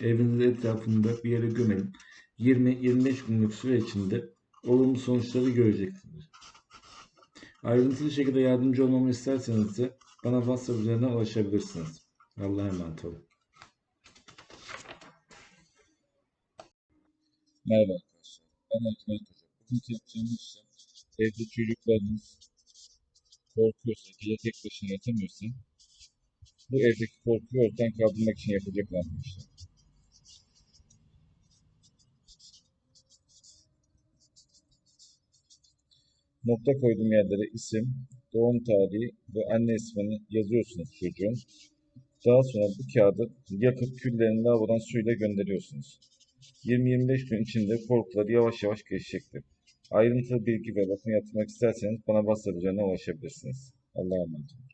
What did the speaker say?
Evinizin etrafında bir yere gömelim. 20-25 günlük süre içinde olumlu sonuçları göreceksiniz. Ayrıntılı şekilde yardımcı olmamı isterseniz de bana WhatsApp üzerinden ulaşabilirsiniz. Allah'a emanet olun. Merhaba arkadaşlar. Ben Ercüment Hoca. Bugünkü yapacağımız işlem evde çocuklarınız korkuyorsa, gece tek başına yatamıyorsa bu evdeki korkuyu ortadan kaldırmak için yapılacak olan Nokta koyduğum yerlere isim, doğum tarihi ve anne ismini yazıyorsunuz çocuğun. Daha sonra bu kağıdı yakıp küllerini lavabodan suyla gönderiyorsunuz. 20-25 gün içinde korkuları yavaş yavaş geçecektir. Ayrıntılı bilgi ve bakım yapmak isterseniz bana WhatsApp üzerinden ulaşabilirsiniz. Allah'a emanet olun.